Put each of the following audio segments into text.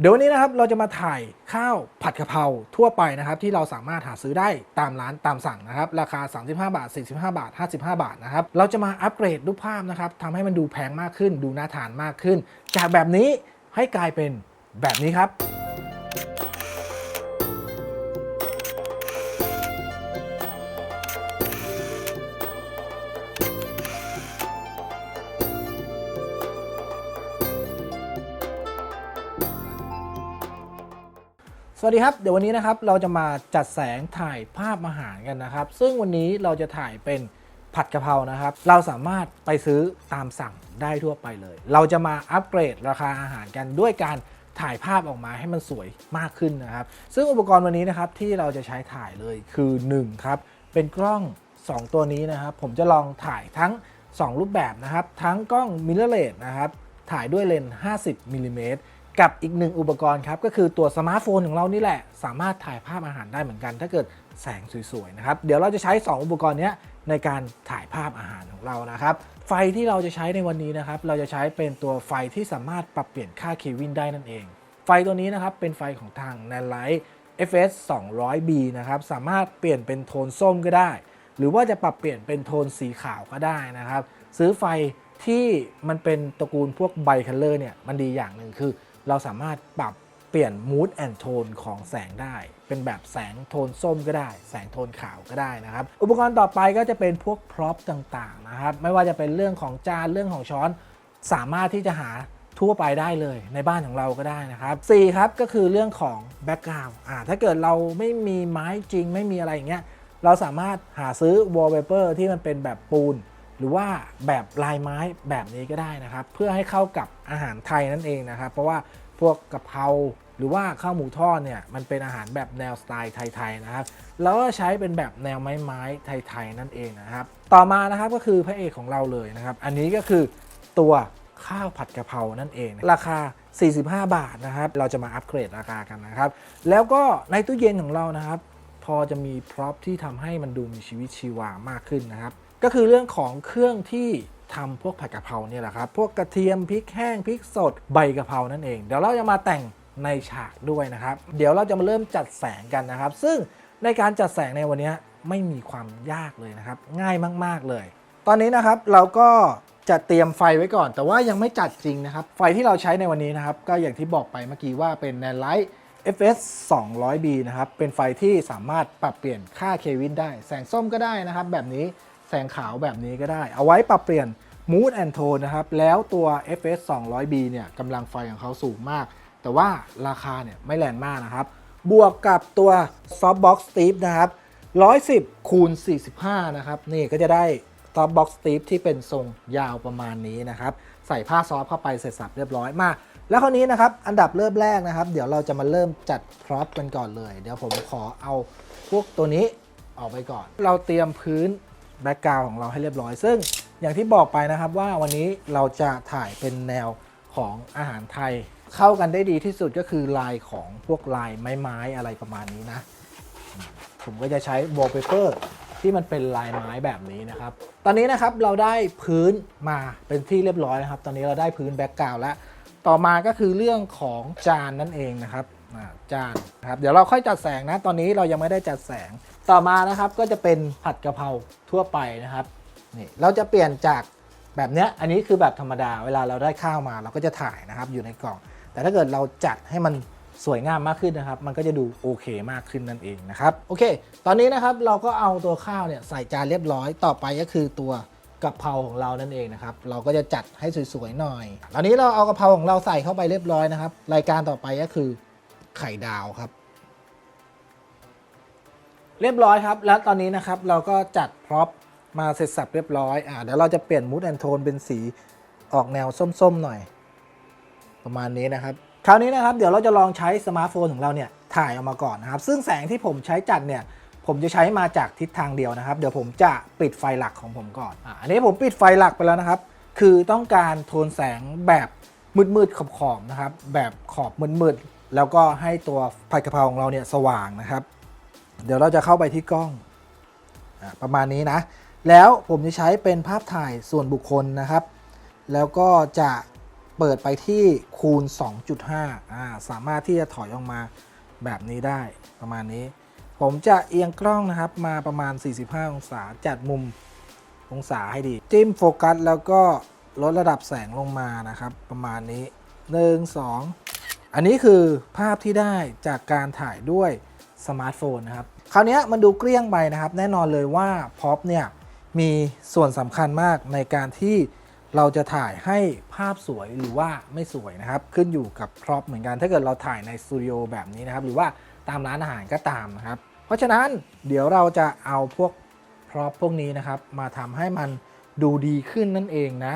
เดี๋ยววันนี้นะครับเราจะมาถ่ายข้าวผัดกะเพราทั่วไปนะครับ ที่เราสามารถหาซื้อได้ตามร้านตามสั่งนะครับ ราคา 35 บาท 45 บาท 55 บาทนะครับ เราจะมาอัปเกรดรูปภาพนะครับทำให้มันดูแพงมากขึ้น ดูน่าทานมากขึ้น จากแบบนี้ให้กลายเป็นแบบนี้ครับ สวัสดีครับ เดี๋ยววันนี้นะครับเราจะมาจัดแสงถ่ายภาพอาหารกันนะครับ ซึ่งวันนี้เราจะถ่ายเป็นผัดกะเพรานะครับ เราสามารถไปซื้อตามสั่งได้ทั่วไปเลย เราจะมาอัปเกรดราคาอาหารกันด้วยการถ่ายภาพออกมาให้มันสวยมากขึ้นนะครับ ซึ่งอุปกรณ์วันนี้นะครับที่เราจะใช้ถ่ายเลยคือ1ครับเป็นกล้อง 2 ตัวนี้นะครับ ผมจะลองถ่ายทั้ง 2 รูปแบบนะครับ ทั้งกล้องมิเรอร์เลสนะครับถ่ายด้วยเลนส์50มิลลิเมตร กับอีกหนึ่งอุปกรณ์ครับก็คือตัวสมาร์ทโฟนของเรานี่แหละ สามารถถ่ายภาพอาหารได้เหมือนกัน ถ้าเกิดแสงสวยๆนะครับเดี๋ยวเราจะใช้ 2 อุปกรณ์นี้ในการถ่ายภาพอาหารของเรานะครับ ไฟที่เราจะใช้ในวันนี้นะครับเราจะใช้เป็นตัวไฟที่สามารถปรับเปลี่ยนค่าเควินได้นั่นเอง ไฟตัวนี้นะครับเป็นไฟของทาง n a n l i g h t FS 200B นะครับสามารถเปลี่ยนเป็นโทนส้มก็ได้ หรือว่าจะปรับเปลี่ยนเป็นโทนสีขาวก็ได้นะครับ ซื้อไฟที่มันเป็นตระกูลพวกไบคัลเลอร์เนี่ยมันดีอย่างหนึ่งคือ เราสามารถปรับเปลี่ยน mood and tone ของแสงได้ เป็นแบบแสงโทนส้มก็ได้ แสงโทนขาวก็ได้นะครับ อุปกรณ์ต่อไปก็จะเป็นพวกพร็อพต่างๆนะครับ ไม่ว่าจะเป็นเรื่องของจานเรื่องของช้อน สามารถที่จะหาทั่วไปได้เลยในบ้านของเราก็ได้นะครับ4ครับก็คือเรื่องของแบ็กกราวด์อ่าถ้าเกิดเราไม่มีไม้จริงไม่มีอะไรอย่างเงี้ยเราสามารถหาซื้อ wallpaper ที่มันเป็นแบบปูน หรือว่าแบบลายไม้แบบนี้ก็ได้นะครับ เพื่อให้เข้ากับอาหารไทยนั่นเองนะครับ เพราะว่าพวกกะเพราหรือว่าข้าวหมูทอดเนี่ยมันเป็นอาหารแบบแนวสไตล์ไทยๆนะครับแล้วก็ใช้เป็นแบบแนวไม้ไม้ๆไทยๆนั่นเองนะครับ ต่อมานะครับก็คือพระเอกของเราเลยนะครับ อันนี้ก็คือตัวข้าวผัดกะเพรานั่นเอง ราคา 45 บาทนะครับ เราจะมาอัปเกรดราคากันนะครับ แล้วก็ในตู้เย็นของเรานะครับ พอจะมีพร็อพที่ทำให้มันดูมีชีวิตชีวามากขึ้นนะครับ ก็คือเรื่องของเครื่องที่ทำพวกผัดกะเพราเนี่ยแหละครับ พวกกระเทียมพริกแห้งพริกสดใบกะเพรานั่นเอง เดี๋ยวเราจะมาแต่งในฉากด้วยนะครับ เดี๋ยวเราจะมาเริ่มจัดแสงกันนะครับ ซึ่งในการจัดแสงในวันนี้ไม่มีความยากเลยนะครับ ง่ายมาก ๆเลย ตอนนี้นะครับเราก็จะเตรียมไฟไว้ก่อน แต่ว่ายังไม่จัดจริงนะครับ ไฟที่เราใช้ในวันนี้นะครับ ก็อย่างที่บอกไปเมื่อกี้ว่าเป็น n a n l i g h t FS 200B นะครับ เป็นไฟที่สามารถปรับเปลี่ยนค่าเควินได้ แสงส้มก็ได้นะครับ แบบนี้ แสงขาวแบบนี้ก็ได้ เอาไว้ปรับเปลี่ยน mood and tone นะครับ แล้วตัว FS 200B เนี่ยกำลังไฟของเขาสูงมาก แต่ว่าราคาเนี่ยไม่แรงมากนะครับ บวกกับตัว softbox strip นะครับ 110คูณ45 นะครับ นี่ก็จะได้ softbox strip ที่เป็นทรงยาวประมาณนี้นะครับ ใส่ผ้าซอฟเข้าไปเสร็จสับเรียบร้อยมา แล้วคราวนี้นะครับอันดับเริ่มแรกนะครับ เดี๋ยวเราจะมาเริ่มจัดพร็อพกันก่อนเลย เดี๋ยวผมขอเอาพวกตัวนี้ออกไปก่อน เราเตรียมพื้นแบ็กกราวของเราให้เรียบร้อย ซึ่งอย่างที่บอกไปนะครับว่าวันนี้เราจะถ่ายเป็นแนวของอาหารไทย เข้ากันได้ดีที่สุดก็คือลายของพวกลายไม้ๆอะไรประมาณนี้นะ ผมก็จะใช้ wallpaper ที่มันเป็นลายไม้แบบนี้นะครับ ตอนนี้นะครับเราได้พื้นมาเป็นที่เรียบร้อยนะครับ ตอนนี้เราได้พื้นแบ็กกราวแล้ว ต่อมาก็คือเรื่องของจานนั่นเองนะครับจานครับเดี๋ยวเราค่อยจัดแสงนะ ตอนนี้เรายังไม่ได้จัดแสงต่อมานะครับก็จะเป็นผัดกะเพราทั่วไปนะครับนี่เราจะเปลี่ยนจากแบบเนี้ยอันนี้คือแบบธรรมดาเวลาเราได้ข้าวมาเราก็จะถ่ายนะครับอยู่ในกล่อง แต่ถ้าเกิดเราจัดให้มันสวยงามมากขึ้นนะครับ มันก็จะดูโอเคมากขึ้นนั่นเองนะครับ โอเค ตอนนี้นะครับเราก็เอาตัวข้าวเนี่ยใส่จานเรียบร้อย ต่อไปก็คือตัว กะเพราของเรานั่นเองนะครับ เราก็จะจัดให้สวยๆหน่อย ตอนนี้เราเอากะเพราของเราใส่เข้าไปเรียบร้อยนะครับ รายการต่อไปก็คือไข่ดาวครับ เรียบร้อยครับ แล้วตอนนี้นะครับเราก็จัดพร็อพมาเสร็จสับเรียบร้อย อ่าเดี๋ยวเราจะเปลี่ยนมูดแอนโทนเป็นสีออกแนวส้มๆหน่อย ประมาณนี้นะครับ คราวนี้นะครับ เดี๋ยวเราจะลองใช้สมาร์ทโฟนของเราเนี่ยถ่ายออกมาก่อนนะครับ ซึ่งแสงที่ผมใช้จัดเนี่ย ผมจะใช้มาจากทิศทางเดียวนะครับ เดี๋ยวผมจะปิดไฟหลักของผมก่อนอันนี้ผมปิดไฟหลักไปแล้วนะครับ คือต้องการโทนแสงแบบมืดๆขอบๆนะครับ แบบขอบมืดๆแล้วก็ให้ตัวผัดกะเพราของเราเนี่ยสว่างนะครับ เดี๋ยวเราจะเข้าไปที่กล้องอประมาณนี้นะ แล้วผมจะใช้เป็นภาพถ่ายส่วนบุคคลนะครับ แล้วก็จะเปิดไปที่คูณ 2.5อ่าสามารถที่จะถอยออกมาแบบนี้ได้ประมาณนี้ ผมจะเอียงกล้องนะครับมาประมาณ 45 องศาจัดมุมองศาให้ดี จิ้มโฟกัสแล้วก็ลดระดับแสงลงมานะครับ ประมาณนี้ 1 2 อันนี้คือภาพที่ได้จากการถ่ายด้วยสมาร์ทโฟนนะครับ คราวนี้มันดูเกลี้ยงไปนะครับ แน่นอนเลยว่าพ็อปเนี่ยมีส่วนสำคัญมากในการที่เราจะถ่ายให้ภาพสวยหรือว่าไม่สวยนะครับ ขึ้นอยู่กับพร็อพเหมือนกันถ้าเกิดเราถ่ายในสตูดิโอแบบนี้นะครับ หรือว่าตามร้านอาหารก็ตามนะครับ เพราะฉะนั้นเดี๋ยวเราจะเอาพวกพร็อพพวกนี้นะครับ มาทำให้มันดูดีขึ้นนั่นเองนะ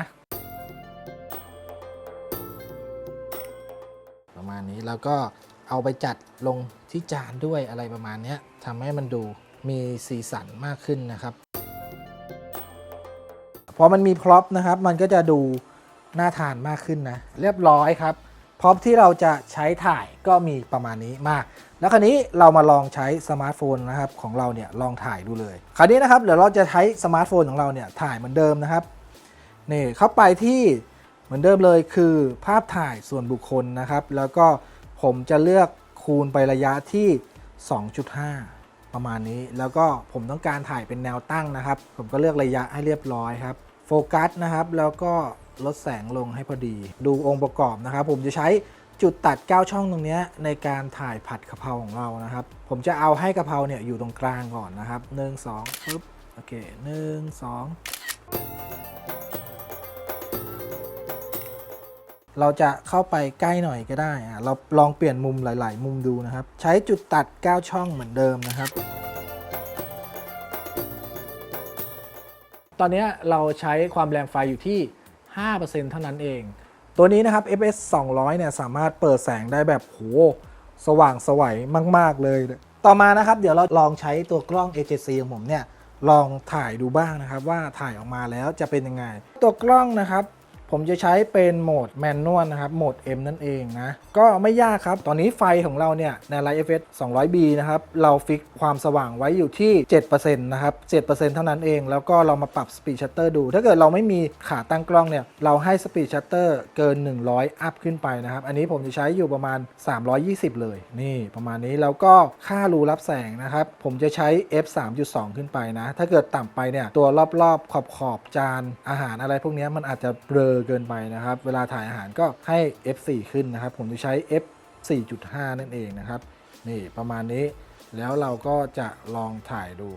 ประมาณนี้แล้วก็เอาไปจัดลงที่จานด้วยอะไรประมาณนี้ทำให้มันดูมีสีสันมากขึ้นนะครับ พอมันมีพร็อพนะครับ มันก็จะดูน่าทานมากขึ้นนะ เรียบร้อยครับ พร็อพที่เราจะใช้ถ่ายก็มีประมาณนี้มาก แล้วคราวนี้เรามาลองใช้สมาร์ทโฟนนะครับของเราเนี่ยลองถ่ายดูเลย คราวนี้นะครับเดี๋ยวเราจะใช้สมาร์ทโฟนของเราเนี่ยถ่ายเหมือนเดิมนะครับนี่เข้าไปที่เหมือนเดิมเลยคือภาพถ่ายส่วนบุคคลนะครับ แล้วก็ผมจะเลือกคูณไประยะที่ 2.5 ประมาณนี้ แล้วก็ผมต้องการถ่ายเป็นแนวตั้งนะครับ ผมก็เลือกระยะให้เรียบร้อยครับ โฟกัสนะครับ แล้วก็ ลดแสงลงให้พอดี ดูองค์ประกอบนะครับ ผมจะใช้จุดตัด 9 ช่องตรงนี้ในการถ่ายผัดกะเพราของเรานะครับ ผมจะเอาให้กะเพราเนี่ยอยู่ตรงกลางก่อนนะครับ 1 2ปึ๊บโอเค 1 2 เราจะเข้าไปใกล้หน่อยก็ได้อะเราลองเปลี่ยนมุมหลาย ๆ มุมดูนะครับ ใช้จุดตัด 9 ช่องเหมือนเดิมนะครับตอนนี้เราใช้ความแรงไฟอยู่ที่ 5%เท่านั้นเอง ตัวนี้นะครับ FS 200เนี่ยสามารถเปิดแสงได้แบบโหสว่างสวัยมาก ๆ เลย ต่อมานะครับ เดี๋ยวเราลองใช้ตัวกล้อง AJC ของผมเนี่ยลองถ่ายดูบ้างนะครับว่าถ่ายออกมาแล้วจะเป็นยังไง ตัวกล้องนะครับ ผมจะใช้เป็นโหมดแมนนวลนะครับ โหมด M นั่นเองนะ ก็ไม่ยากครับ ตอนนี้ไฟของเราเนี่ยใน Light FS 200B นะครับ เราฟิกความสว่างไว้อยู่ที่ 7%นะครับ 7%เท่านั้นเอง แล้วก็เรามาปรับ Speed Shutter ดู ถ้าเกิดเราไม่มีขาตั้งกล้องเนี่ย เราให้ Speed Shutter เกิน 100 อัพขึ้นไปนะครับ อันนี้ผมจะใช้อยู่ประมาณ 320 เลย นี่ประมาณนี้ แล้วก็ค่ารูรับแสงนะครับ ผมจะใช้ f 3.2 ขึ้นไปนะ ถ้าเกิดต่ำไปเนี่ย ตัวรอบๆขอบขอบๆจานอาหารอะไรพวกนี้มันอาจจะเบลอเกินไปนะครับ เวลาถ่ายอาหารก็ให้ f 4 ขึ้นนะครับ ผมจะใช้ f 4.5 นั่นเองนะครับ นี่ประมาณนี้แล้วเราก็จะลองถ่ายดู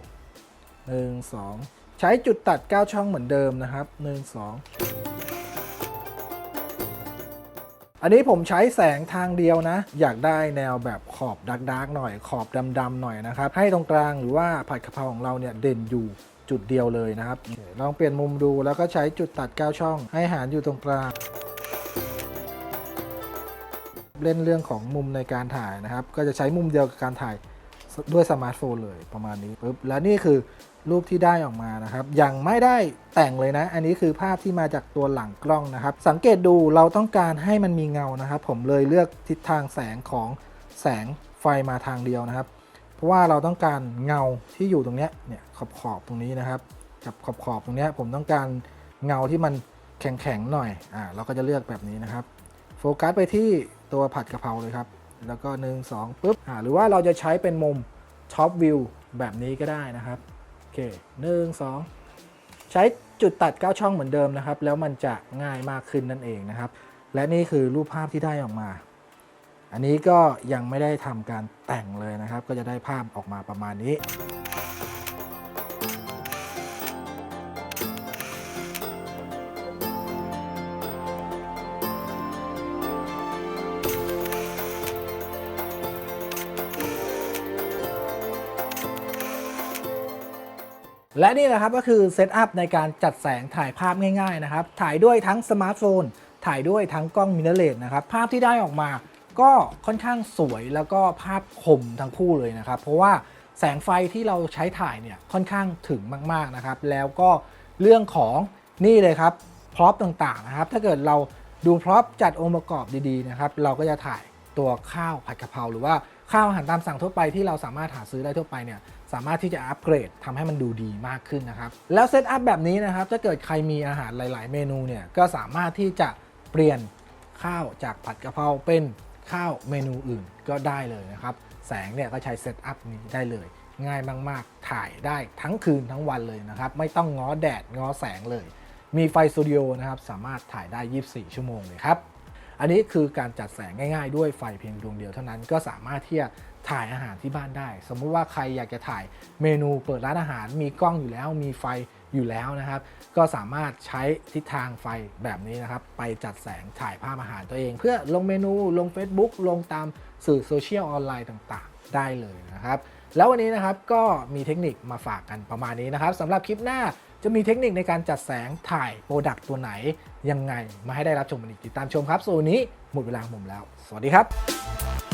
1 2 ใช้จุดตัด 9 ช่องเหมือนเดิมนะครับ 1 2 อันนี้ผมใช้แสงทางเดียวนะ อยากได้แนวแบบขอบดักดักๆหน่อยขอบดำๆหน่อยนะครับ ให้ตรงกลางหรือว่าผัดกะเพราของเราเนี่ยเด่นอยู่ จุดเดียวเลยนะครับลองเปลี่ยนมุมดูแล้วก็ใช้จุดตัด 9 ช่อง ให้หารอยู่ตรงกลางเล่นเรื่องของมุมในการถ่ายนะครับ ก็จะใช้มุมเดียวกับการถ่ายด้วยสมาร์ทโฟนเลยประมาณนี้ปุ๊บและนี่คือรูปที่ได้ออกมานะครับ ยังไม่ได้แต่งเลยนะ อันนี้คือภาพที่มาจากตัวหลังกล้องนะครับ สังเกตดูเราต้องการให้มันมีเงานะครับ ผมเลยเลือกทิศทางแสงของแสงไฟมาทางเดียวนะครับ เพราะว่าเราต้องการเงาที่อยู่ตรงเนี้ยเนี่ยขอบขอบๆตรงนี้นะครับ กับขอบขอบๆตรงเนี้ยผมต้องการเงาที่มันแข็งๆหน่อยอ่าเราก็จะเลือกแบบนี้นะครับ โฟกัสไปที่ตัวผัดกะเพราเลยครับ แล้วก็1 2ปุ๊บอ่าหรือว่าเราจะใช้เป็นมุมท็อปวิวแบบนี้ก็ได้นะครับโอเคหนึ่งสองใช้จุดตัด 9 ช่องเหมือนเดิมนะครับ แล้วมันจะง่ายมากขึ้นนั่นเองนะครับ และนี่คือรูปภาพที่ได้ออกมา อันนี้ก็ยังไม่ได้ทำการแต่งเลยนะครับ ก็จะได้ภาพออกมาประมาณนี้และนี่แหละครับก็คือเซตอัพในการจัดแสงถ่ายภาพง่ายๆนะครับ ถ่ายด้วยทั้งสมาร์ทโฟน ถ่ายด้วยทั้งกล้องมิเรอร์เลสนะครับ ภาพที่ได้ออกมา ก็ค่อนข้างสวยแล้วก็ภาพคมทั้งคู่เลยนะครับ เพราะว่าแสงไฟที่เราใช้ถ่ายเนี่ยค่อนข้างถึงมาก ๆนะครับ แล้วก็เรื่องของนี่เลยครับพร็อพต่างๆนะครับ ถ้าเกิดเราดูพร็อพจัดองค์ประกอบดีๆนะครับ เราก็จะถ่ายตัวข้าวผัดกะเพราหรือว่าข้าวอาหารตามสั่งทั่วไปที่เราสามารถหาซื้อได้ทั่วไปเนี่ยสามารถที่จะอัปเกรดทำให้มันดูดีมากขึ้นนะครับ แล้วเซตอัพแบบนี้นะครับถ้าเกิดใครมีอาหารหลาย ๆ เมนูเนี่ยก็สามารถที่จะเปลี่ยนข้าวจากผัดกะเพราเป็น ข้าวเมนูอื่นก็ได้เลยนะครับ แสงเนี่ยก็ใช้เซตอัพนี้ได้เลย ง่ายมาก ๆ ถ่ายได้ทั้งคืนทั้งวันเลยนะครับ ไม่ต้องง้อแดดง้อแสงเลย มีไฟสตูดิโอนะครับสามารถถ่ายได้ 24 ชั่วโมงเลยครับอันนี้คือการจัดแสงง่ายๆ ด้วยไฟเพียงดวงเดียวเท่านั้นก็สามารถที่จะถ่ายอาหารที่บ้านได้ สมมุติว่าใครอยากจะถ่ายเมนูเปิดร้านอาหารมีกล้องอยู่แล้วมีไฟ อยู่แล้วนะครับ ก็สามารถใช้ทิศทางไฟแบบนี้นะครับ ไปจัดแสงถ่ายภาพอาหารตัวเอง เพื่อลงเมนูลง Facebook ลงตามสื่อโซเชียลออนไลน์ต่างๆ ได้เลยนะครับ แล้ววันนี้นะครับก็มีเทคนิคมาฝากกันประมาณนี้นะครับสำหรับคลิปหน้าจะมีเทคนิคในการจัดแสงถ่ายโปรดักต์ตัวไหน ยังไงมาให้ได้รับชมกันอีกติดตามชมครับส่วนนนี้หมดเวลาของผมแล้ว สวัสดีครับ